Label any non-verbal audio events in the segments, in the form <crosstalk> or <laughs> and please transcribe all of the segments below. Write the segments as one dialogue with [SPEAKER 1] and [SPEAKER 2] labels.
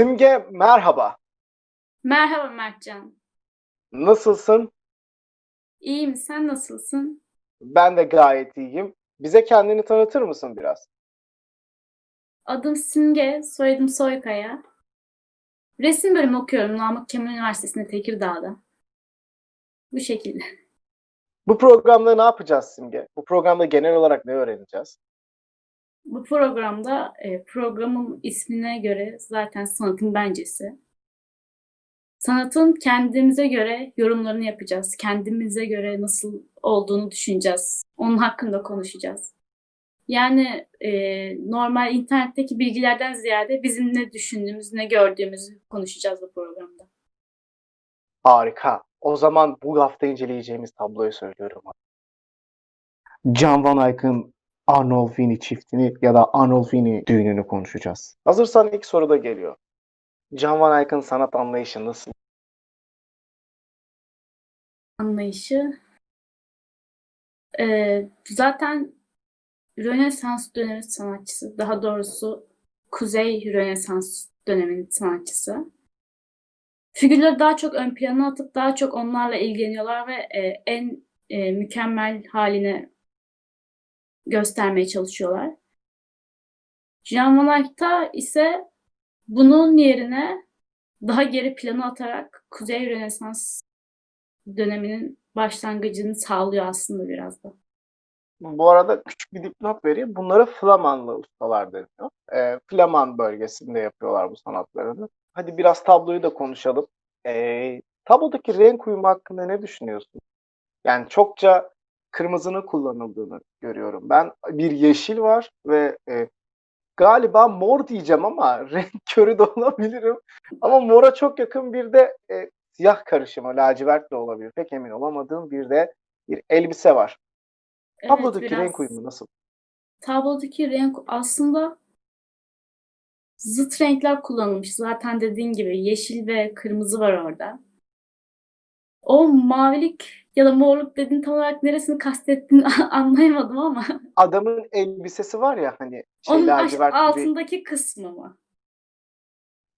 [SPEAKER 1] Simge merhaba.
[SPEAKER 2] Merhaba Mertcan.
[SPEAKER 1] Nasılsın?
[SPEAKER 2] İyiyim, sen nasılsın?
[SPEAKER 1] Ben de gayet iyiyim. Bize kendini tanıtır mısın biraz?
[SPEAKER 2] Adım Simge, soyadım Soykaya. Resim bölümü okuyorum Namık Kemal Üniversitesi'nde Tekirdağ'da. Bu şekilde.
[SPEAKER 1] Bu programda ne yapacağız Simge? Bu programda genel olarak ne öğreneceğiz?
[SPEAKER 2] Bu programda e, programın ismine göre zaten sanatın bencesi. Sanatın kendimize göre yorumlarını yapacağız. Kendimize göre nasıl olduğunu düşüneceğiz. Onun hakkında konuşacağız. Yani e, normal internetteki bilgilerden ziyade bizim ne düşündüğümüz, ne gördüğümüzü konuşacağız bu programda.
[SPEAKER 1] Harika. O zaman bu hafta inceleyeceğimiz tabloyu söylüyorum. Can Van Eyck'ın Arnolfini çiftini ya da Arnolfini düğününü konuşacağız. Hazırsan ilk soruda geliyor. Can Van Eyck'ın sanat anlayışı nasıl?
[SPEAKER 2] Anlayışı. E, zaten Rönesans dönemi sanatçısı, daha doğrusu Kuzey Rönesans döneminin sanatçısı. Figürleri daha çok ön plana atıp daha çok onlarla ilgileniyorlar ve e, en e, mükemmel haline göstermeye çalışıyorlar. Jean Eyck'ta ise bunun yerine daha geri plana atarak Kuzey Rönesans döneminin başlangıcını sağlıyor aslında biraz da.
[SPEAKER 1] Bu arada küçük bir dipnot vereyim. Bunlara Flamanlı ustalar deniyor. E, Flaman bölgesinde yapıyorlar bu sanatlarını. Hadi biraz tabloyu da konuşalım. E, tablodaki renk uyumu hakkında ne düşünüyorsun? Yani çokça kırmızının kullanıldığını görüyorum. Ben bir yeşil var ve e, galiba mor diyeceğim ama <laughs> renk körü de olabilirim. Ama mora çok yakın bir de e, siyah karışımı, lacivert de olabilir. Pek emin olamadığım bir de bir elbise var.
[SPEAKER 2] Evet,
[SPEAKER 1] Tablodaki
[SPEAKER 2] biraz
[SPEAKER 1] renk uyumu nasıl?
[SPEAKER 2] tablodaki renk aslında zıt renkler kullanılmış. Zaten dediğin gibi yeşil ve kırmızı var orada. O mavilik ya da morluk dediğin tam olarak neresini kastettiğini <laughs> anlayamadım ama
[SPEAKER 1] Adamın elbisesi var ya hani şey
[SPEAKER 2] onun
[SPEAKER 1] lacivert gibi.
[SPEAKER 2] altındaki kısmı mı?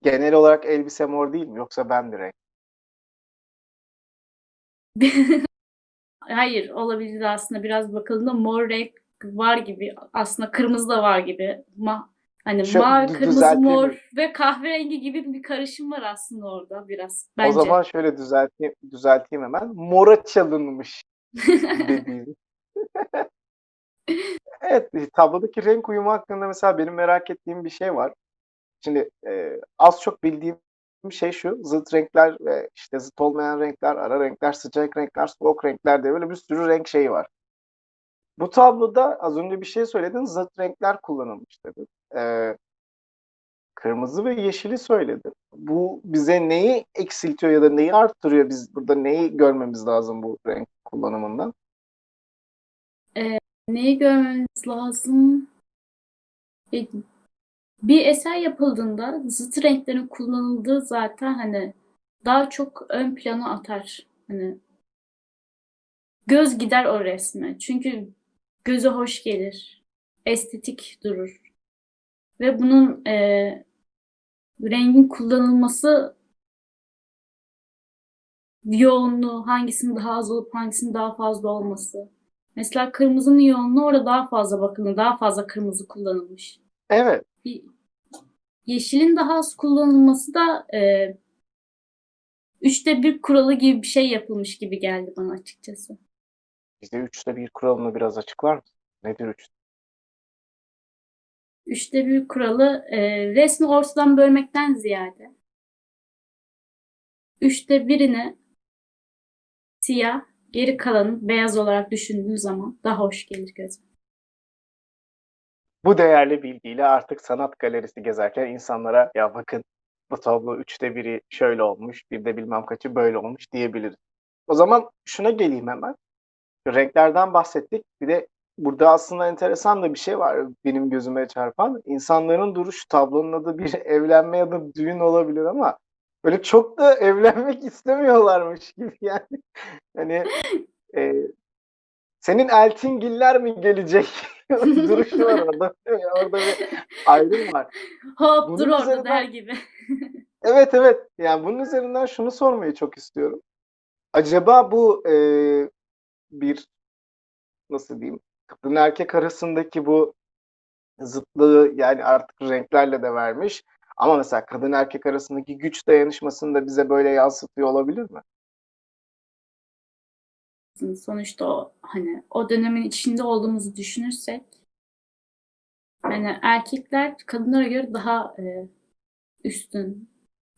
[SPEAKER 1] Genel olarak elbise mor değil mi? Yoksa ben bir renk. <laughs>
[SPEAKER 2] Hayır, olabilir aslında biraz bakıldığında mor renk var gibi. Aslında kırmızı da var gibi. Ma hani
[SPEAKER 1] Şu
[SPEAKER 2] mavi, kırmızı,
[SPEAKER 1] düzelteyim
[SPEAKER 2] mor ve kahverengi gibi bir karışım var aslında orada biraz
[SPEAKER 1] O
[SPEAKER 2] bence.
[SPEAKER 1] zaman şöyle düzelteyim, düzelteyim hemen. Mora çalınmış <laughs> dediğim. Evet, tablodaki renk uyumu hakkında mesela benim merak ettiğim bir şey var. Şimdi e, az çok bildiğim şey şu, zıt renkler ve işte zıt olmayan renkler, ara renkler, sıcak renkler, soğuk renkler diye böyle bir sürü renk şeyi var. Bu tabloda az önce bir şey söyledin, zıt renkler kullanılmış dedin. E, kırmızı ve yeşili söyledin. Bu bize neyi eksiltiyor ya da neyi arttırıyor? Biz burada neyi görmemiz lazım bu renk kullanımından?
[SPEAKER 2] Neyi görmemiz lazım? E, Bir eser yapıldığında zıt renklerin kullanıldığı zaten hani daha çok ön plana atar. Hani göz gider o resme. Çünkü göze hoş gelir. Estetik durur. Ve bunun e, rengin kullanılması yoğunluğu, hangisinin daha az olup hangisinin daha fazla olması. Mesela kırmızının yoğunluğu orada daha fazla bakın, daha fazla kırmızı kullanılmış.
[SPEAKER 1] Evet,
[SPEAKER 2] Bir- Yeşilin daha az kullanılması da e, üçte bir kuralı gibi bir şey yapılmış gibi geldi bana açıkçası.
[SPEAKER 1] bize üçte bir kuralını biraz açıklar mısın? Nedir üç?
[SPEAKER 2] Üçte bir kuralı e, resmi ortadan bölmekten ziyade üçte birini siyah, geri kalanı beyaz olarak düşündüğün zaman daha hoş gelir göze.
[SPEAKER 1] Bu değerli bilgiyle artık sanat galerisi gezerken insanlara ya bakın bu tablo üçte biri şöyle olmuş, bir de bilmem kaçı böyle olmuş diyebiliriz. O zaman şuna geleyim hemen. Renklerden bahsettik. Bir de burada aslında enteresan da bir şey var benim gözüme çarpan. İnsanların duruşu tablonun adı bir <laughs> evlenme ya da düğün olabilir ama böyle çok da <laughs> evlenmek istemiyorlarmış gibi yani. Hani e, senin Eltingiller mi gelecek? <laughs> Duruşu var orada. Orada bir ayrım var.
[SPEAKER 2] Hop
[SPEAKER 1] Bunun
[SPEAKER 2] dur orada
[SPEAKER 1] üzerinden-
[SPEAKER 2] der gibi.
[SPEAKER 1] Evet evet. Yani bunun üzerinden şunu sormayı çok istiyorum. Acaba bu e, bir nasıl diyeyim kadın erkek arasındaki bu zıtlığı yani artık renklerle de vermiş. Ama mesela kadın erkek arasındaki güç dayanışmasını da bize böyle yansıtıyor olabilir mi?
[SPEAKER 2] Sonuçta o hani o dönemin içinde olduğumuzu düşünürsek hani erkekler kadınlara göre daha e, üstün,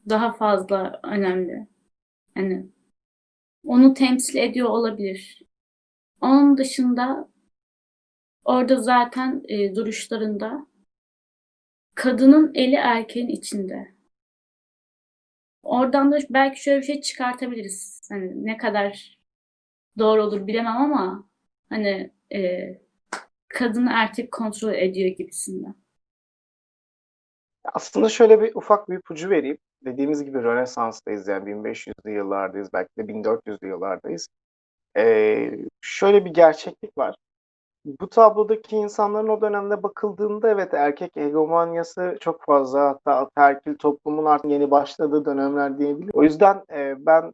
[SPEAKER 2] daha fazla önemli. Yani onu temsil ediyor olabilir. Onun dışında orada zaten e, duruşlarında kadının eli erkeğin içinde. Oradan da belki şöyle bir şey çıkartabiliriz. Hani ne kadar doğru olur bilemem ama hani e, kadını erkek kontrol ediyor gibisinden.
[SPEAKER 1] Aslında şöyle bir ufak bir ipucu vereyim. Dediğimiz gibi Rönesans'tayız yani 1500'lü yıllardayız belki de 1400'lü yıllardayız. Ee, şöyle bir gerçeklik var. Bu tablodaki insanların o dönemde bakıldığında evet erkek egomanyası çok fazla hatta ataerkil toplumun artık yeni başladığı dönemler diyebilirim. O yüzden e, ben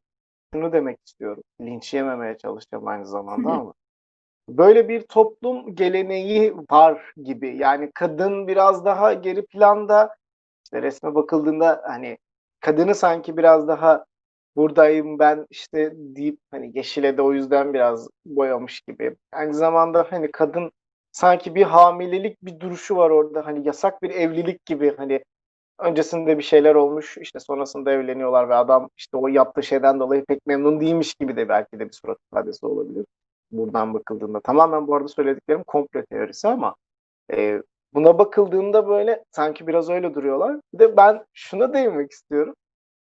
[SPEAKER 1] şunu demek istiyorum. Linç yememeye çalışacağım aynı zamanda ama böyle bir toplum geleneği var gibi. Yani kadın biraz daha geri planda işte resme bakıldığında hani kadını sanki biraz daha buradayım ben işte deyip hani yeşile de o yüzden biraz boyamış gibi. Aynı zamanda hani kadın sanki bir hamilelik bir duruşu var orada hani yasak bir evlilik gibi hani öncesinde bir şeyler olmuş işte sonrasında evleniyorlar ve adam işte o yaptığı şeyden dolayı pek memnun değilmiş gibi de belki de bir surat ifadesi olabilir buradan bakıldığında. Tamamen bu arada söylediklerim komplo teorisi ama e, buna bakıldığında böyle sanki biraz öyle duruyorlar. Bir de ben şuna değinmek istiyorum.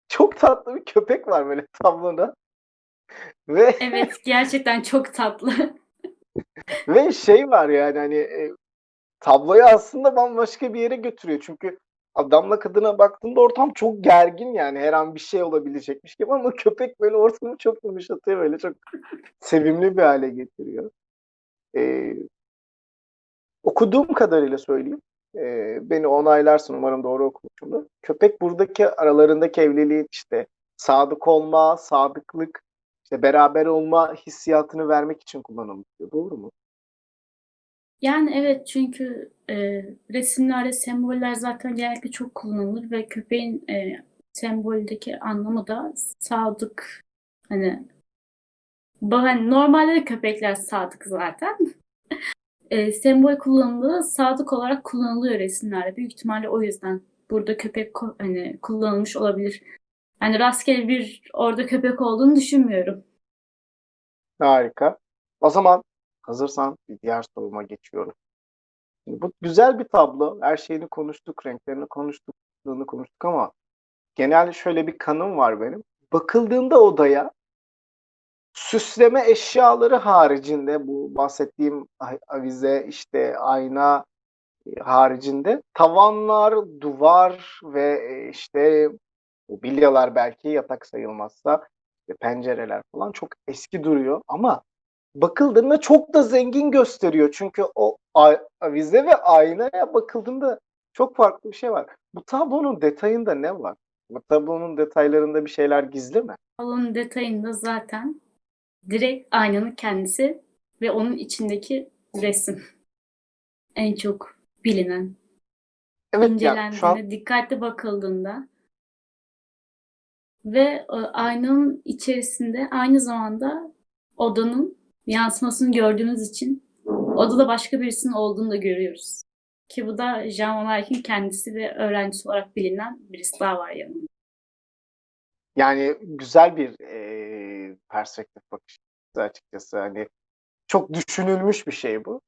[SPEAKER 1] Çok tatlı bir köpek var böyle tabloda. Ve <laughs>
[SPEAKER 2] Evet gerçekten çok tatlı.
[SPEAKER 1] ve şey var yani hani e, tabloyu aslında bambaşka bir yere götürüyor. Çünkü adamla kadına baktığında ortam çok gergin yani her an bir şey olabilecekmiş gibi ama köpek böyle ortamı çok yumuşatıyor böyle çok sevimli bir hale getiriyor. Ee, okuduğum kadarıyla söyleyeyim. Ee, beni onaylarsın umarım doğru okumuşumdur. Köpek buradaki aralarındaki evliliğin işte sadık olma, sadıklık, işte beraber olma hissiyatını vermek için kullanılmış. Doğru mu?
[SPEAKER 2] Yani evet çünkü e, resimlerde semboller zaten genellikle çok kullanılır ve köpeğin e, semboldeki anlamı da sadık. Hani, bu hani normalde de köpekler sadık zaten. E, sembol kullanımı sadık olarak kullanılıyor resimlerde. Büyük ihtimalle o yüzden burada köpek hani kullanılmış olabilir. Yani rastgele bir orada köpek olduğunu düşünmüyorum.
[SPEAKER 1] Harika. O zaman hazırsan bir diğer soruma geçiyorum. Şimdi bu güzel bir tablo. Her şeyini konuştuk, renklerini konuştuk, konuştuk ama genelde şöyle bir kanım var benim. Bakıldığında odaya süsleme eşyaları haricinde bu bahsettiğim avize, işte ayna e, haricinde tavanlar, duvar ve e, işte mobilyalar belki yatak sayılmazsa işte pencereler falan çok eski duruyor ama bakıldığında çok da zengin gösteriyor. Çünkü o avize ve aynaya bakıldığında çok farklı bir şey var. Bu tablonun detayında ne var? Bu tablonun detaylarında bir şeyler gizli mi?
[SPEAKER 2] Salonun detayında zaten direkt aynanın kendisi ve onun içindeki resim. En çok bilinen.
[SPEAKER 1] Evet yani şu an
[SPEAKER 2] incelendiğinde, dikkatli bakıldığında ve e, aynanın içerisinde aynı zamanda odanın yansımasını gördüğümüz için odada başka birisinin olduğunu da görüyoruz. Ki bu da Jean Eyck'in kendisi ve öğrencisi olarak bilinen birisi daha var yanında.
[SPEAKER 1] Yani güzel bir e, perspektif bakış açıkçası. Hani çok düşünülmüş bir şey bu.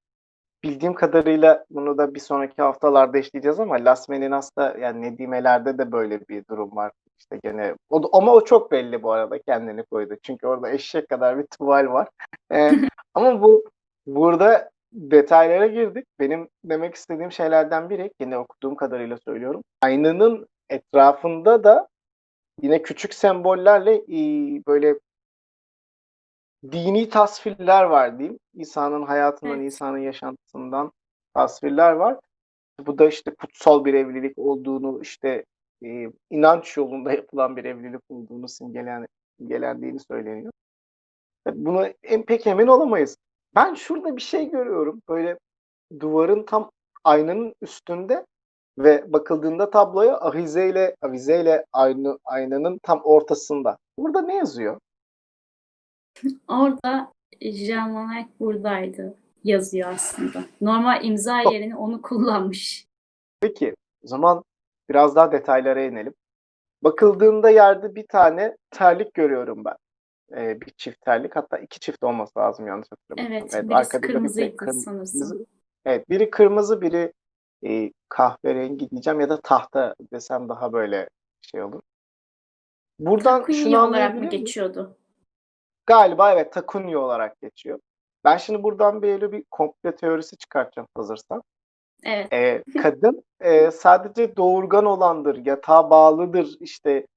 [SPEAKER 1] Bildiğim kadarıyla bunu da bir sonraki haftalarda işleyeceğiz ama Las Meninas'ta yani Nedimeler'de de böyle bir durum var. İşte gene o, ama o çok belli bu arada kendini koydu. Çünkü orada eşek kadar bir tuval var. <laughs> Ee, ama bu burada detaylara girdik. Benim demek istediğim şeylerden biri yine okuduğum kadarıyla söylüyorum. Aynanın etrafında da yine küçük sembollerle e, böyle dini tasvirler var diyeyim. İsa'nın hayatından,
[SPEAKER 2] Evet.
[SPEAKER 1] İsa'nın yaşantısından tasvirler var. Bu da işte kutsal bir evlilik olduğunu işte e, inanç yolunda yapılan bir evlilik olduğunu simgelen, simgelendiğini söyleniyor. Tabii Bunu en pek emin olamayız. Ben şurada bir şey görüyorum. Böyle duvarın tam aynanın üstünde ve bakıldığında tabloya avizeyle avizeyle aynı aynanın tam ortasında. Burada ne yazıyor?
[SPEAKER 2] Orada Jean Eyck buradaydı yazıyor aslında. Normal imza yerine onu kullanmış.
[SPEAKER 1] Peki, o zaman biraz daha detaylara inelim. Bakıldığında yerde bir tane terlik görüyorum ben. Ee, bir çift terlik, hatta iki çift olması lazım yanlış hatırlamıyorsam.
[SPEAKER 2] Evet, birisi
[SPEAKER 1] arkada da bir
[SPEAKER 2] kırmızıydı
[SPEAKER 1] kırmızı.
[SPEAKER 2] sanırsam.
[SPEAKER 1] Evet, biri kırmızı, biri e, kahverengi diyeceğim ya da tahta desem daha böyle şey olur. Buradan şunu
[SPEAKER 2] Takunya olarak mı geçiyordu?
[SPEAKER 1] Galiba evet takunya olarak geçiyor. Ben şimdi buradan böyle bir komple teorisi çıkartacağım hazırsan.
[SPEAKER 2] Evet.
[SPEAKER 1] Ee, kadın e, sadece doğurgan olandır, yatağa bağlıdır, işte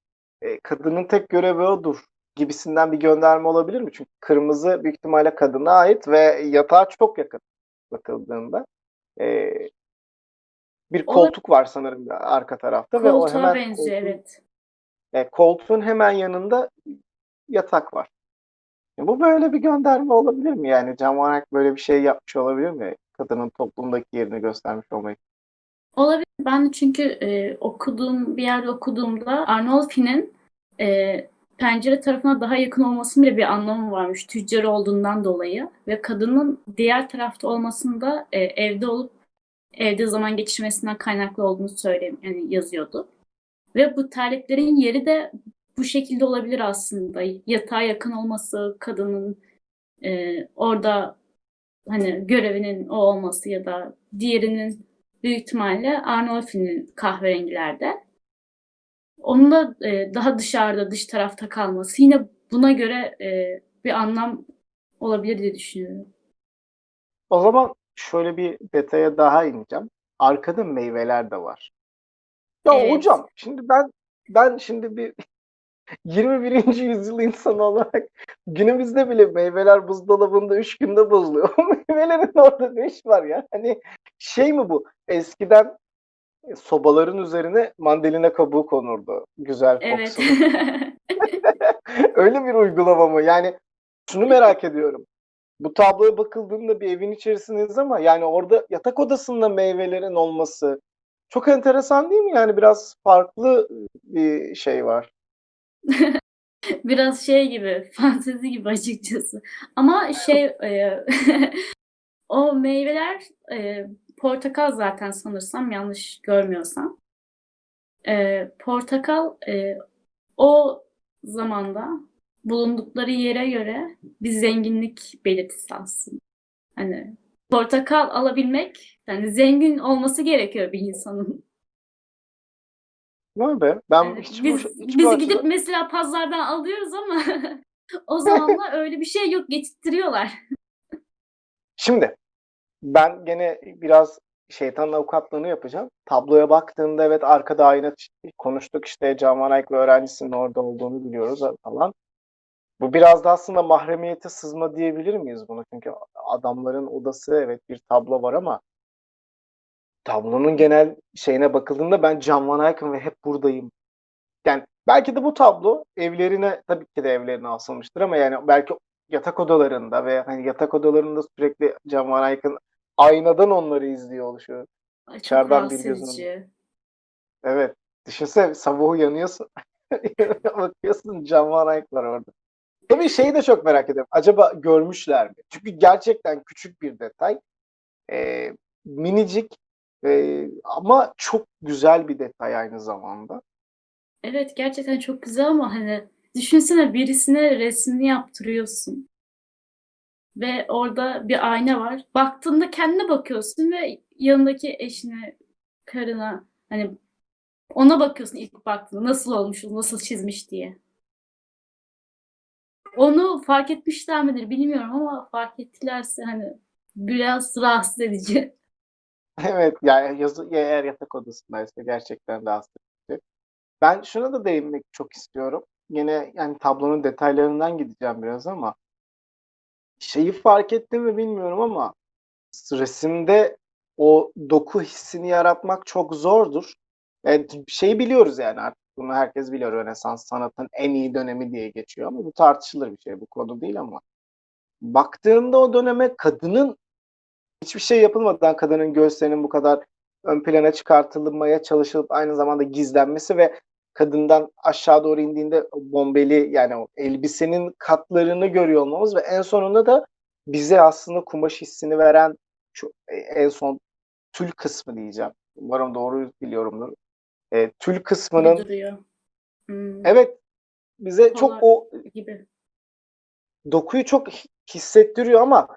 [SPEAKER 1] e, kadının tek görevi odur gibisinden bir gönderme olabilir mi? Çünkü kırmızı büyük ihtimalle kadına ait ve yatağa çok yakın bakıldığında. Ee, bir koltuk var sanırım arka tarafta ve o
[SPEAKER 2] Koltuğa
[SPEAKER 1] hemen
[SPEAKER 2] benziyor
[SPEAKER 1] koltuğun,
[SPEAKER 2] evet.
[SPEAKER 1] e, koltuğun hemen yanında yatak var. Bu böyle bir gönderme olabilir mi? Yani Can Van Eyck böyle bir şey yapmış olabilir mi? Kadının toplumdaki yerini göstermiş olmayı.
[SPEAKER 2] Olabilir. Ben çünkü e, okuduğum bir yerde okuduğumda Arnolfi'nin e, pencere tarafına daha yakın olmasının bile bir anlamı varmış. Tüccar olduğundan dolayı. Ve kadının diğer tarafta olmasında e, evde olup evde zaman geçirmesinden kaynaklı olduğunu söyleyeyim, yani yazıyordu. Ve bu terliklerin yeri de bu şekilde olabilir aslında. Yatağa yakın olması, kadının e, orada hani görevinin o olması ya da diğerinin büyük ihtimalle Arnolfi'nin kahverengilerde. Onun da e, daha dışarıda, dış tarafta kalması yine buna göre e, bir anlam olabilir diye düşünüyorum.
[SPEAKER 1] O zaman şöyle bir detaya daha ineceğim. Arkada meyveler de var. Ya
[SPEAKER 2] Evet.
[SPEAKER 1] hocam şimdi ben ben şimdi bir <laughs> 21. yüzyıl insanı olarak günümüzde bile meyveler buzdolabında 3 günde bozuluyor. <laughs> Meyvelerin orada ne iş var ya? Hani şey mi bu? Eskiden sobaların üzerine mandalina kabuğu konurdu. Güzel
[SPEAKER 2] Evet.
[SPEAKER 1] koksun. <laughs> Öyle bir uygulama mı? Yani şunu merak ediyorum. Bu tabloya bakıldığında bir evin içerisindeyiz ama yani orada yatak odasında meyvelerin olması çok enteresan değil mi? Yani biraz farklı bir şey var. <laughs>
[SPEAKER 2] Biraz şey gibi, <laughs> fantezi gibi açıkçası. Ama şey, e, <laughs> o meyveler e, portakal zaten sanırsam yanlış görmüyorsam. E, portakal e, o zamanda bulundukları yere göre bir zenginlik belirtisi aslında. Hani portakal alabilmek, yani zengin olması gerekiyor bir insanın.
[SPEAKER 1] Vay be. Ben
[SPEAKER 2] Yani
[SPEAKER 1] hiç
[SPEAKER 2] biz
[SPEAKER 1] bu, hiç bu
[SPEAKER 2] biz
[SPEAKER 1] açıdan-
[SPEAKER 2] gidip mesela pazardan alıyoruz ama <laughs> o zamanlar <laughs> öyle bir şey yok, getirtiyorlar.
[SPEAKER 1] Şimdi ben gene biraz şeytanın avukatlığını yapacağım. Tabloya baktığında evet arkada ayna konuştuk işte Can Van Eyck ve öğrencisinin orada olduğunu biliyoruz falan. Bu biraz da aslında mahremiyete sızma diyebilir miyiz bunu? Çünkü adamların odası evet bir tablo var ama tablonun genel şeyine bakıldığında ben Can Van Eyck'ım ve hep buradayım. Yani belki de bu tablo evlerine tabii ki de evlerine asılmıştır ama yani belki yatak odalarında ve hani yatak odalarında sürekli Can Van Eyck'ın aynadan onları izliyor oluşu.
[SPEAKER 2] Ay, Çok
[SPEAKER 1] İçeriden bir
[SPEAKER 2] rahatsız
[SPEAKER 1] gözün-
[SPEAKER 2] edici.
[SPEAKER 1] Evet. Düşünsene sabah uyanıyorsun. <laughs> Bakıyorsun Can Van Eyck var orada. Tabii şeyi de çok merak ediyorum. Acaba görmüşler mi? Çünkü gerçekten küçük bir detay. Ee, minicik ee, ama çok güzel bir detay aynı zamanda.
[SPEAKER 2] Evet gerçekten çok güzel ama hani düşünsene birisine resmini yaptırıyorsun. Ve orada bir ayna var. Baktığında kendine bakıyorsun ve yanındaki eşine, karına hani ona bakıyorsun ilk baktığında nasıl olmuş, nasıl çizmiş diye. Onu fark etmişler midir bilmiyorum ama fark ettilerse hani biraz rahatsız edici. <laughs>
[SPEAKER 1] Evet yani yazı, eğer yatak odasındaysa gerçekten rahatsız edici. Ben şuna da değinmek çok istiyorum. Yine yani tablonun detaylarından gideceğim biraz ama şeyi fark ettim mi bilmiyorum ama resimde o doku hissini yaratmak çok zordur. Yani şeyi biliyoruz yani artık bunu herkes biliyor. Rönesans sanatın en iyi dönemi diye geçiyor ama bu tartışılır bir şey. Bu konu değil ama baktığımda o döneme kadının hiçbir şey yapılmadan kadının göğüslerinin bu kadar ön plana çıkartılmaya çalışılıp aynı zamanda gizlenmesi ve kadından aşağı doğru indiğinde bombeli yani o elbisenin katlarını görüyor olmamız ve en sonunda da bize aslında kumaş hissini veren şu e, en son tül kısmı diyeceğim. Umarım doğru biliyorumdur. E, tül kısmının
[SPEAKER 2] duruyor. Hmm,
[SPEAKER 1] evet bize çok
[SPEAKER 2] Kolay.
[SPEAKER 1] o
[SPEAKER 2] gibi.
[SPEAKER 1] dokuyu çok hi- hissettiriyor ama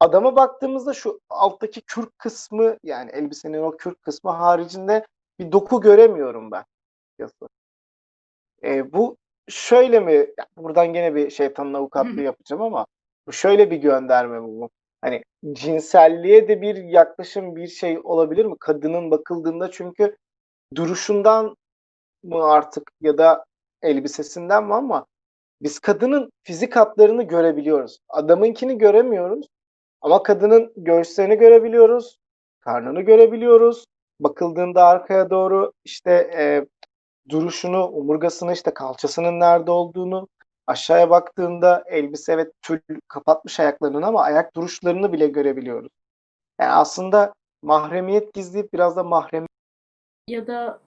[SPEAKER 1] adama baktığımızda şu alttaki kürk kısmı yani elbisenin o kürk kısmı haricinde bir doku göremiyorum ben. E, bu şöyle mi? buradan gene bir şeytanın avukatlığı yapacağım ama bu şöyle bir gönderme bu? Hani cinselliğe de bir yaklaşım bir şey olabilir mi? Kadının bakıldığında çünkü duruşundan mı artık ya da elbisesinden mi ama biz kadının fizik hatlarını görebiliyoruz. Adamınkini göremiyoruz ama kadının göğüslerini görebiliyoruz, karnını görebiliyoruz. Bakıldığında arkaya doğru işte e, duruşunu, omurgasını işte kalçasının nerede olduğunu, aşağıya baktığında elbise evet tül kapatmış ayaklarını ama ayak duruşlarını bile görebiliyoruz. Yani aslında mahremiyet gizleyip biraz da mahrem
[SPEAKER 2] Ya da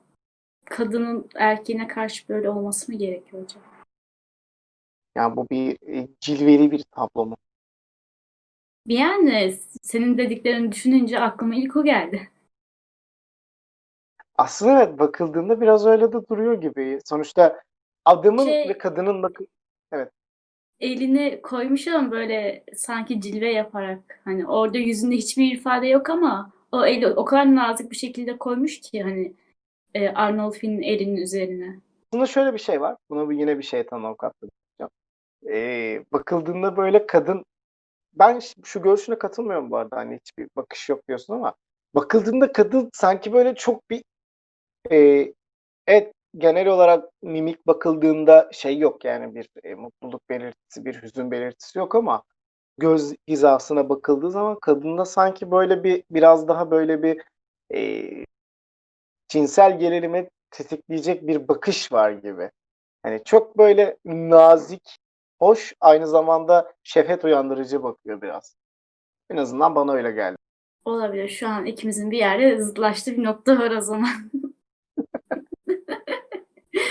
[SPEAKER 2] kadının erkeğine karşı böyle olması mı gerekiyor acaba?
[SPEAKER 1] yani bu bir e, cilveli bir tablo mu?
[SPEAKER 2] Yani senin dediklerini düşününce aklıma ilk o geldi.
[SPEAKER 1] Aslında evet bakıldığında biraz öyle de duruyor gibi. Sonuçta adamın
[SPEAKER 2] Şey-
[SPEAKER 1] ve kadının bakı
[SPEAKER 2] Elini koymuş ama böyle sanki cilve yaparak hani orada yüzünde hiçbir ifade yok ama o eli o kadar nazik bir şekilde koymuş ki hani e, Arnolfi'nin elinin üzerine.
[SPEAKER 1] aslında şöyle bir şey var. Buna yine bir şeytan avukatlığı yapacağım. Ee, bakıldığında böyle kadın ben şu görüşüne katılmıyorum bu arada hani hiçbir bakış yok diyorsun ama bakıldığında kadın sanki böyle çok bir e, evet genel olarak mimik bakıldığında şey yok yani bir e, mutluluk belirtisi bir hüzün belirtisi yok ama göz hizasına bakıldığı zaman kadında sanki böyle bir biraz daha böyle bir e, cinsel gerilimi tetikleyecek bir bakış var gibi. Hani çok böyle nazik, hoş, aynı zamanda şehvet uyandırıcı bakıyor biraz. En azından bana öyle geldi.
[SPEAKER 2] Olabilir. Şu an ikimizin bir yerde zıtlaştığı bir nokta var o zaman. <laughs>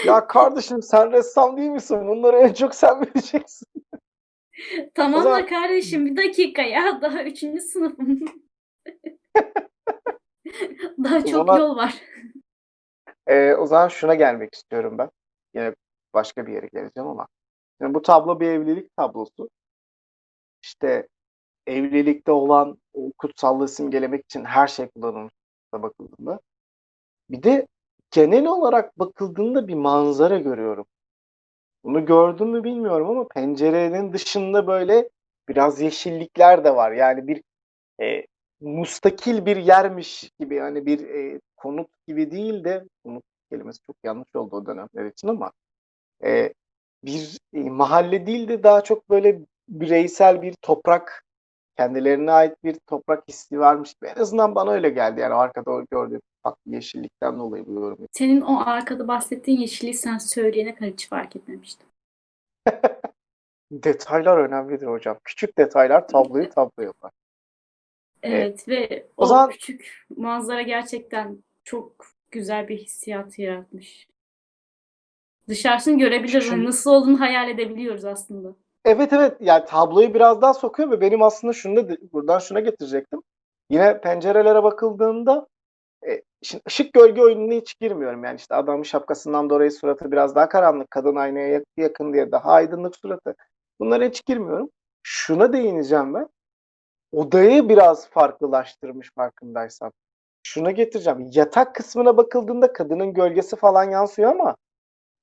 [SPEAKER 1] Ya kardeşim sen ressam değil misin? Bunları en çok sen bileceksin. <laughs>
[SPEAKER 2] Tamam da kardeşim bir dakika ya <laughs> daha üçüncü sınıfım. <laughs> Daha çok
[SPEAKER 1] zaman-
[SPEAKER 2] yol var.
[SPEAKER 1] Ee, o zaman şuna gelmek istiyorum ben. Yine başka bir yere geleceğim ama. Şimdi bu tablo bir evlilik tablosu. İşte evlilikte olan o kutsallığı simgelemek için her şey kullanılmış da bakıldığında. Bir de genel olarak bakıldığında bir manzara görüyorum. Bunu gördün mü bilmiyorum ama pencerenin dışında böyle biraz yeşillikler de var. Yani bir e, mustakil bir yermiş gibi hani bir e, konut gibi değil de konut kelimesi çok yanlış oldu o dönemler için ama e, bir e, mahalle değil de daha çok böyle bireysel bir toprak kendilerine ait bir toprak hissi varmış gibi. En azından bana öyle geldi. Yani arkada gördüğüm farklı yeşillikten dolayı bu yorum.
[SPEAKER 2] Senin o arkada bahsettiğin yeşilliği sen söyleyene kadar hiç fark etmemiştim. <laughs>
[SPEAKER 1] Detaylar önemlidir hocam. Küçük detaylar tabloyu <laughs> tablo yapar.
[SPEAKER 2] Evet ve
[SPEAKER 1] O
[SPEAKER 2] o
[SPEAKER 1] zaman-
[SPEAKER 2] küçük manzara gerçekten çok güzel bir hissiyatı yaratmış. Dışarısını görebiliyoruz.
[SPEAKER 1] Şu-
[SPEAKER 2] Hani nasıl olduğunu hayal edebiliyoruz aslında.
[SPEAKER 1] Evet evet yani tabloyu biraz daha sokuyor ve benim aslında şunu da buradan şuna getirecektim. Yine pencerelere bakıldığında e, şimdi ışık gölge oyununa hiç girmiyorum. Yani işte adamın şapkasından dolayı suratı biraz daha karanlık, kadın aynaya yak- yakın diye daha aydınlık suratı. Bunlara hiç girmiyorum. Şuna değineceğim ben. Odayı biraz farklılaştırmış farkındaysan. Şuna getireceğim. Yatak kısmına bakıldığında kadının gölgesi falan yansıyor ama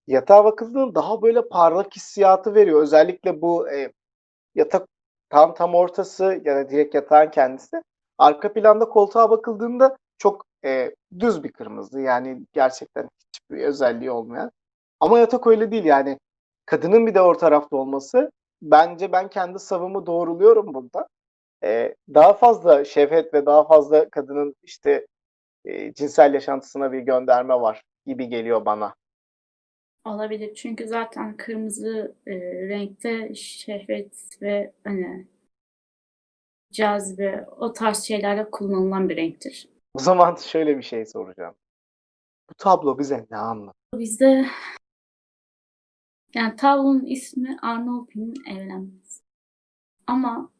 [SPEAKER 1] yatağa bakıldığında daha böyle parlak hissiyatı veriyor. Özellikle bu e, yatak tam tam ortası ya direkt yatağın kendisi. Arka planda koltuğa bakıldığında çok e, düz bir kırmızı. Yani gerçekten hiçbir özelliği olmayan. Ama yatak öyle değil yani. Kadının bir de o tarafta olması bence ben kendi savımı doğruluyorum burada. E, daha fazla şefet ve daha fazla kadının işte e, cinsel yaşantısına bir gönderme var gibi geliyor bana.
[SPEAKER 2] Olabilir. Çünkü zaten kırmızı e, renkte şehvet ve hani cazibe o tarz şeylerle kullanılan bir renktir.
[SPEAKER 1] O zaman şöyle bir şey soracağım. Bu tablo bize ne anlatıyor?
[SPEAKER 2] Bizde yani tablonun ismi Arnolfi'nin evlenmesi. Ama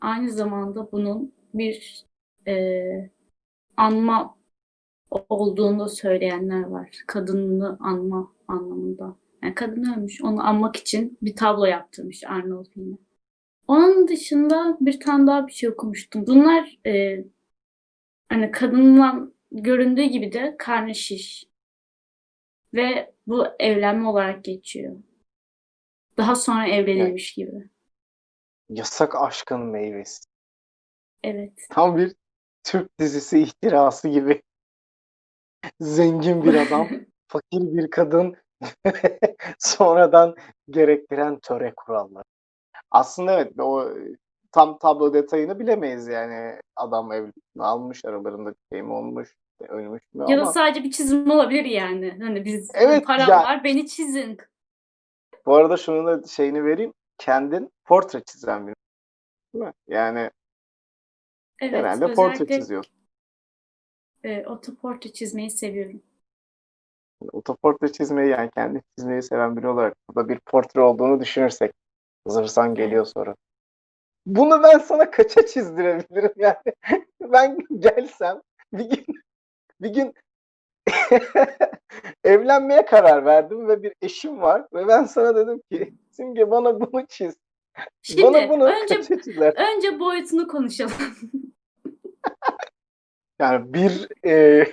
[SPEAKER 2] aynı zamanda bunun bir e, anma olduğunu söyleyenler var. Kadını anma anlamında. Yani kadın ölmüş, onu anmak için bir tablo yaptırmış Arnolfi'ne. Onun dışında bir tane daha bir şey okumuştum. Bunlar e, hani kadından göründüğü gibi de karnı şiş. Ve bu evlenme olarak geçiyor. Daha sonra evlenilmiş gibi.
[SPEAKER 1] Yasak aşkın meyvesi.
[SPEAKER 2] Evet.
[SPEAKER 1] Tam bir Türk dizisi ihtirası gibi. Zengin bir adam, <laughs> fakir bir kadın, <laughs> sonradan gerektiren töre kuralları. Aslında evet o tam tablo detayını bilemeyiz yani. Adam evliliğini almış, aralarında şey mi olmuş, ölmüş mü
[SPEAKER 2] Ya da
[SPEAKER 1] ama
[SPEAKER 2] sadece bir çizim olabilir yani. Hani biz
[SPEAKER 1] Evet,
[SPEAKER 2] param
[SPEAKER 1] ya-
[SPEAKER 2] var beni çizin.
[SPEAKER 1] bu arada şunun da şeyini vereyim. Kendin portre çizen bir değil mi? Yani
[SPEAKER 2] Evet,
[SPEAKER 1] genelde portre
[SPEAKER 2] özellikle
[SPEAKER 1] çiziyorsun.
[SPEAKER 2] E, otoportre çizmeyi seviyorum.
[SPEAKER 1] Otoportre çizmeyi yani kendi çizmeyi seven biri olarak burada bir portre olduğunu düşünürsek hazırsan geliyor soru. Bunu ben sana kaça çizdirebilirim <laughs> yani? Ben gelsem bir gün bir gün <laughs> evlenmeye karar verdim ve bir eşim var ve ben sana dedim ki Simge bana bunu çiz.
[SPEAKER 2] Şimdi
[SPEAKER 1] bana bunu
[SPEAKER 2] önce önce boyutunu konuşalım. <laughs>
[SPEAKER 1] Yani bir e,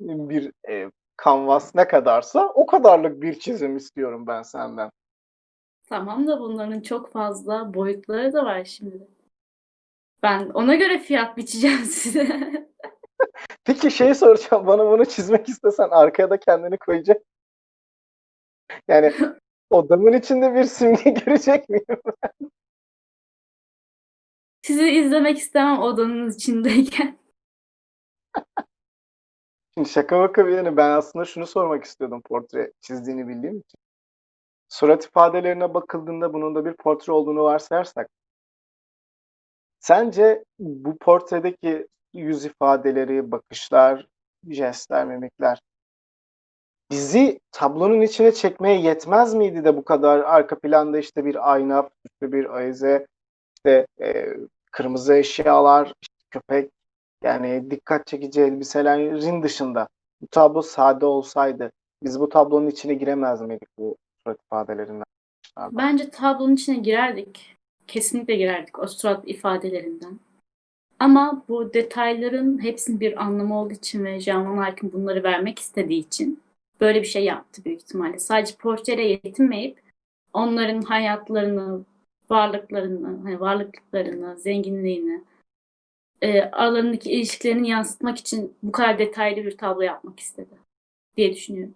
[SPEAKER 1] <laughs> bir e, kanvas ne kadarsa o kadarlık bir çizim istiyorum ben senden.
[SPEAKER 2] Tamam da bunların çok fazla boyutları da var şimdi. Ben ona göre fiyat biçeceğim <laughs> size.
[SPEAKER 1] Peki şey soracağım. Bana bunu çizmek istesen arkaya da kendini koyacak. Yani <laughs> odamın içinde bir simge görecek miyim?
[SPEAKER 2] Sizi izlemek istemem odanın içindeyken.
[SPEAKER 1] Şimdi şaka maka bir yana ben aslında şunu sormak istiyordum portre çizdiğini bildiğim için. Surat ifadelerine bakıldığında bunun da bir portre olduğunu varsayarsak sence bu portredeki yüz ifadeleri, bakışlar, jestler, mimikler bizi tablonun içine çekmeye yetmez miydi de bu kadar arka planda işte bir ayna, bir ayize, işte e, kırmızı eşyalar, işte köpek, yani dikkat çekici elbiselerin dışında bu tablo sade olsaydı biz bu tablonun içine giremez miydik bu surat ifadelerinden?
[SPEAKER 2] Bence tablonun içine girerdik. Kesinlikle girerdik o surat ifadelerinden. Ama bu detayların hepsinin bir anlamı olduğu için ve Canan Arkin bunları vermek istediği için böyle bir şey yaptı büyük ihtimalle. Sadece portreyle yetinmeyip onların hayatlarını, varlıklarını, hani varlıklarını, zenginliğini, e, aralarındaki ilişkilerini yansıtmak için bu kadar detaylı bir tablo yapmak istedi diye düşünüyorum.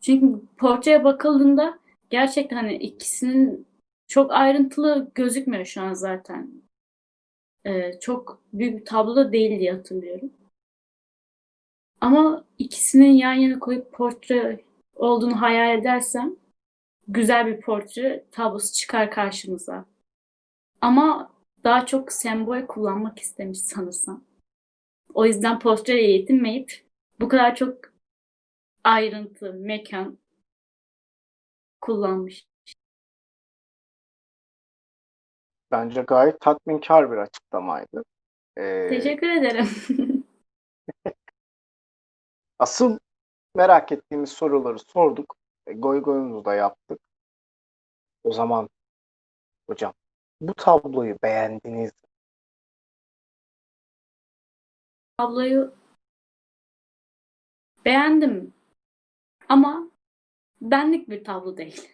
[SPEAKER 2] Çünkü portreye bakıldığında gerçekten hani ikisinin çok ayrıntılı gözükmüyor şu an zaten. Ee, çok büyük bir tablo değil diye hatırlıyorum. Ama ikisinin yan yana koyup portre olduğunu hayal edersem güzel bir portre tablosu çıkar karşımıza. Ama daha çok sembol kullanmak istemiş sanırsam. O yüzden portreyle yetinmeyip bu kadar çok ayrıntı, mekan kullanmış.
[SPEAKER 1] Bence gayet tatminkar bir açıklamaydı. Ee,
[SPEAKER 2] Teşekkür ederim. <laughs>
[SPEAKER 1] asıl merak ettiğimiz soruları sorduk. E, goy goyumuzu da yaptık. O zaman hocam bu tabloyu beğendiniz?
[SPEAKER 2] Tabloyu beğendim ama benlik bir tablo değil.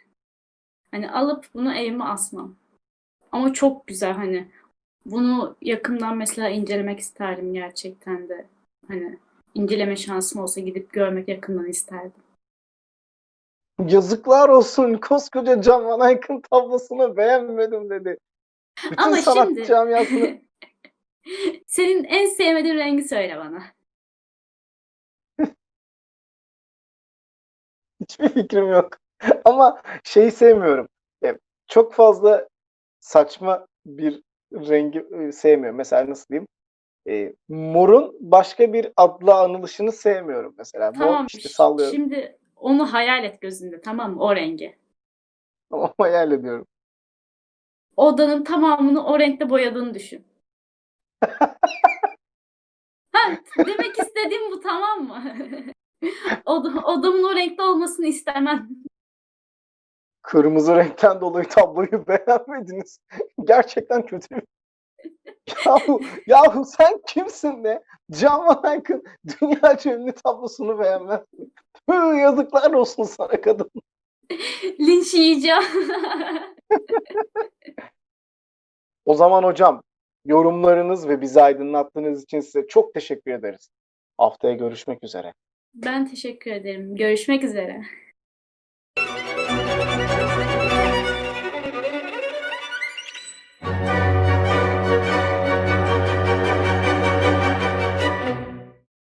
[SPEAKER 2] Hani alıp bunu evime asmam. Ama çok güzel hani bunu yakından mesela incelemek isterdim gerçekten de. Hani inceleme şansım olsa gidip görmek yakından isterdim.
[SPEAKER 1] Yazıklar olsun koskoca Can Van Eyck'ın tablosunu beğenmedim dedi. Bütün
[SPEAKER 2] Ama
[SPEAKER 1] sanat
[SPEAKER 2] şimdi
[SPEAKER 1] camiasını <laughs>
[SPEAKER 2] Senin en sevmediğin rengi söyle bana. <laughs>
[SPEAKER 1] Hiçbir fikrim yok. <laughs> Ama şeyi sevmiyorum. E, Çok fazla saçma bir rengi e, sevmiyorum. Mesela nasıl diyeyim? E, morun başka bir adla anılışını sevmiyorum mesela. Mor
[SPEAKER 2] Tamam.
[SPEAKER 1] işte sallıyorum.
[SPEAKER 2] Şimdi onu hayal et gözünde tamam mı? O rengi.
[SPEAKER 1] Ama hayal ediyorum.
[SPEAKER 2] Odanın tamamını o renkte boyadığını düşün. <laughs> ha, demek istediğim bu tamam mı? <laughs> Oda- odamın o renkte olmasını istemem.
[SPEAKER 1] Kırmızı renkten dolayı tabloyu <laughs> beğenmediniz. Gerçekten kötü bir... Yahu, yahu sen kimsin be? Can Van Eyck'ın dünya ünlü tablosunu beğenmezsin. Yazıklar olsun sana kadın. <laughs>
[SPEAKER 2] Linç yiyeceğim. <laughs>
[SPEAKER 1] O zaman hocam yorumlarınız ve bizi aydınlattığınız için size çok teşekkür ederiz. Haftaya görüşmek üzere.
[SPEAKER 2] Ben teşekkür ederim. Görüşmek üzere.